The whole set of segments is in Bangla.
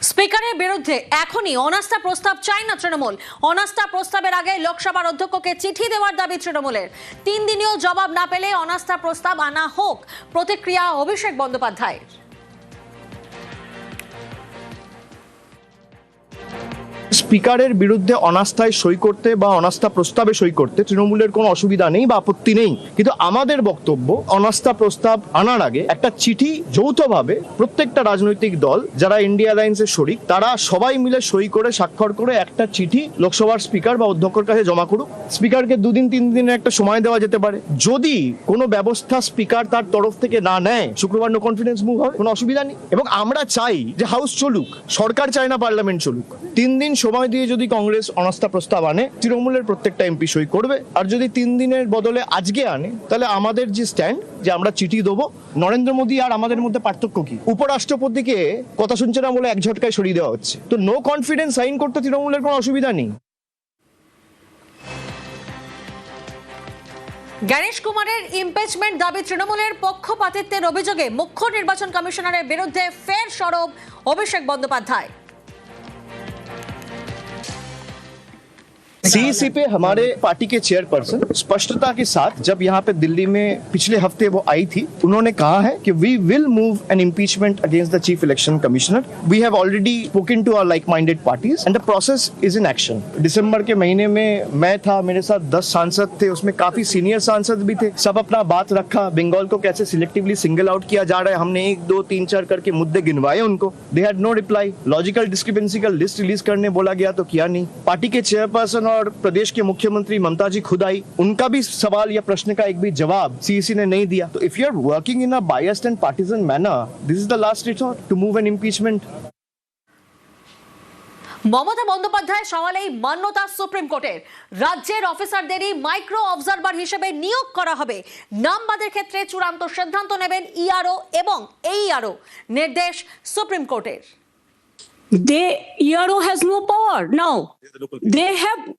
স্পিকারের বিরুদ্ধে এখনই অনাস্থা প্রস্তাব চাই না তৃণমূল। অনাস্থা প্রস্তাবের আগে লোকসভার অধ্যক্ষকে চিঠি দেওয়ার দাবি তৃণমূলের। তিন দিনেও জবাব না পেলে অনাস্থা প্রস্তাব আনা হোক, প্রতিক্রিয়া অভিষেক বন্দ্যোপাধ্যায়ের। স্পিকারের বিরুদ্ধে অনাস্থায় সই করতে বা অনাস্থা প্রস্তাবে সই করতে তৃণমূলের কোনো অসুবিধা নেই বা আপত্তি নেই। কিন্তু আমাদের বক্তব্য, অনাস্থা প্রস্তাব আনার আগে একটা চিঠি যৌথভাবে প্রত্যেকটা রাজনৈতিক দল, যারা ইন্ডিয়া অ্যালায়েন্সের শরিক, তারা সবাই মিলে সই করে, স্বাক্ষর করে একটা চিঠি লোকসভার স্পিকার বা অধ্যক্ষের কাছে জমা করুক। স্পিকারকে দুদিন, তিন দিনের একটা সময় দেওয়া যেতে পারে। যদি কোনো ব্যবস্থা স্পিকার তার তরফ থেকে না নেয়, শুক্রবার নো কনফিডেন্স মুভ হবে, কোনো অসুবিধা নেই। এবং আমরা চাই যে হাউস চলুক, সরকার চায় না পার্লামেন্ট চলুক। তিন দিন সময় দিয়ে যদি কংগ্রেস অনাস্থা প্রস্তাব আনে, তৃণমূলের প্রত্যেকটা এমপি সই করবে। আর যদি তিন দিনের বদলে আজকে আনে, তাহলে আমাদের যে স্ট্যান্ড যে আমরা চিঠি দেবো, নরেন্দ্র মোদী আর আমাদের মধ্যে পার্থক্য কি? উপরাষ্ট্রপতিকে কথা শুনছে না বলে এক ঝটকায় সরিয়ে দেওয়া হচ্ছে। তো নো কনফিডেন্স সাইন করতে তৃণমূলের কোনো অসুবিধা নেই। গণেশ কুমারের ইমপিচমেন্ট দাবি তৃণমূলের পক্ষপাতিত্বের অভিযোগে মুখ্য নির্বাচন কমিশনারের বিরুদ্ধে ফের সরব অভিষেক বন্দ্যোপাধ্যায়। सीईसी पे हमारे पार्टी के चेयरपर्सन स्पष्टता के साथ जब यहाँ पे दिल्ली में पिछले हफ़्ते वो आई थी, उन्होंने कहा है कि we will move an impeachment against the chief election commissioner we have already spoken to our like minded parties and the process is in action दिसंबर के महीने में मैं था, मेरे साथ दस सांसद थे, उसमें काफ़ी सीनियर सांसद भी थे। सब अपना बात रखा बंगाल को कैसे सिलेक्टिवली सिंगल आउट किया जा रहा है, हमने एक, दो, तीन, चार करके मुद्दे गिनवाए उनको। They had no reply logical discrepancy का लिस्ट रिलीज़ करने बोला गया तो किया नहीं। पार्टी के चेयरपर्सन और प्रदेश के मुख्यमंत्री ममता जी खुद आई उनका भी सवाल या प्रश्न का एक भी जवाब सीईसी ने नहीं दिया तो if you are working in a biased and partisan manner this is the last resort to move an impeachment Mamata বন্দ্যোপাধ্যায়ের সওয়ালেই মান্যতা সুপ্রিম কোর্টের রাজ্যের অফিসারদেরই মাইক্রো অবজারভার হিসেবে নিয়োগ করা হবে নামবাদের ক্ষেত্রে চূড়ান্ত সিদ্ধান্ত নেবেন ইআরও এবং এইআরও নির্দেশ সুপ্রিম কোর্টের they ERO has no power now. They have sup-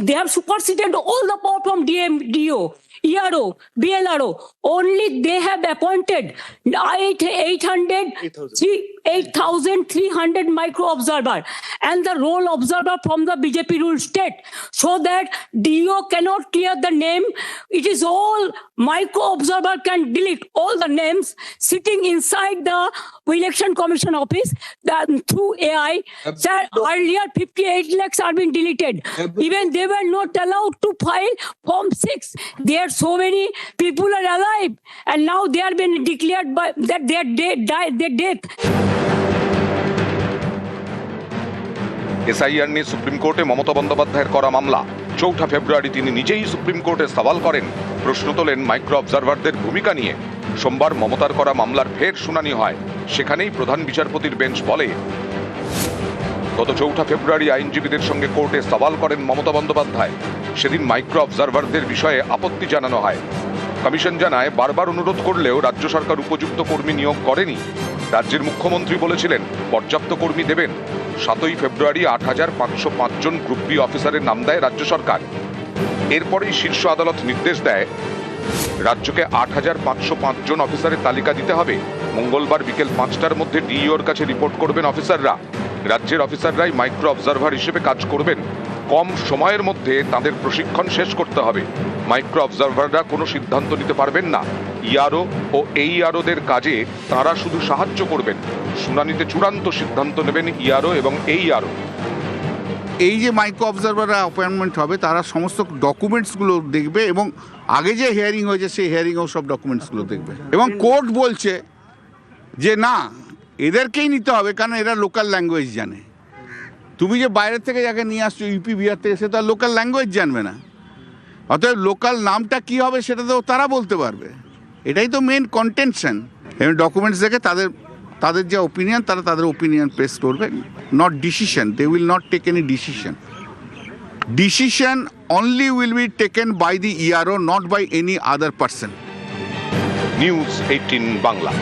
they have superseded all the power from DM, DO, ERO, BLRO. Only they have appointed eight, 800, three- 8,300 micro observer and the role observer from the BJP rule state so that DO cannot clear the name. It is all micro observer can delete all the names sitting inside the election commission office that through AI. Sir, earlier 58 lakhs are being deleted. Even they were not allowed to file form 6. There are so many people are alive and now they are being declared by that they are dead, die, their death. SIR নিয়ে সুপ্রিম কোর্টে মমতা বন্দ্যোপাধ্যায়ের করা মামলা। চৌঠা ফেব্রুয়ারি তিনি নিজেই সুপ্রিম কোর্টে সওয়াল করেন। প্রশ্ন তোলেন মাইক্রো অবজারভারদের ভূমিকা নিয়ে। সোমবার মমতার করা মামলার ফের শুনানি হয়। সেখানেই প্রধান বিচারপতির বেঞ্চ বলে। গত চৌঠা ফেব্রুয়ারি আইনজীবীদের সঙ্গে কোর্টে সওয়াল করেন মমতা বন্দ্যোপাধ্যায়। সেদিন মাইক্রো অবজারভারদের বিষয়ে আপত্তি জানানো হয়। কমিশন জানায়, বারবার অনুরোধ করলেও রাজ্য সরকার উপযুক্ত কর্মী নিয়োগ করেনি। রাজ্যের মুখ্যমন্ত্রী বলেছিলেন, পর্যাপ্ত কর্মী দেবেন। সাতই ফেব্রুয়ারি আট হাজার পাঁচশো পাঁচজন গ্রুপ বি অফিসারের নাম দেয় রাজ্য সরকার। এরপরেই শীর্ষ আদালত নির্দেশ দেয়, রাজ্যকে আট হাজার পাঁচশো পাঁচজন অফিসারের তালিকা দিতে হবে। মঙ্গলবার বিকেল পাঁচটার মধ্যে ডিইওর কাছে রিপোর্ট করবেন অফিসাররা। রাজ্যের অফিসাররাই মাইক্রো অবজারভার হিসেবে কাজ করবেন। কম সময়ের মধ্যে তাদের প্রশিক্ষণ শেষ করতে হবে। মাইক্রো অবজারভাররা কোনো সিদ্ধান্ত নিতে পারবেন না। ইআরও ও এই এইআরওদের কাজে তারা শুধু সাহায্য করবেন। শুনানিতে চূড়ান্ত সিদ্ধান্ত নেবেন ইআরও এবং এই এইআরও এই যে মাইক্রো অবজারভাররা অ্যাপয়েন্টমেন্ট হবে, তারা সমস্ত ডকুমেন্টসগুলো দেখবে এবং আগে যে হিয়ারিং হয়েছে, সেই হিয়ারিংও সব ডকুমেন্টসগুলো দেখবে। এবং কোর্ট বলছে যে, না, এদেরকেই নিতে হবে, কারণ এরা লোকাল ল্যাঙ্গুয়েজ জানে। তুমি যে বাইরের থেকে যাকে নিয়ে আসছো ইউপি, বিহার থেকে, সে তো আর লোকাল ল্যাঙ্গুয়েজ জানবে না। অতএব লোকাল নামটা কি হবে সেটা তো তারা বলতে পারবে। এটাই তো মেন কন্টেনশন এবং ডকুমেন্টস দেখে তাদের তাদের যে ওপিনিয়ন তারা তাদের ওপিনিয়ন পেশ করবে। Not decision they will not take any decision decision only will be taken by the ERO not by any other person news eighteen Bangla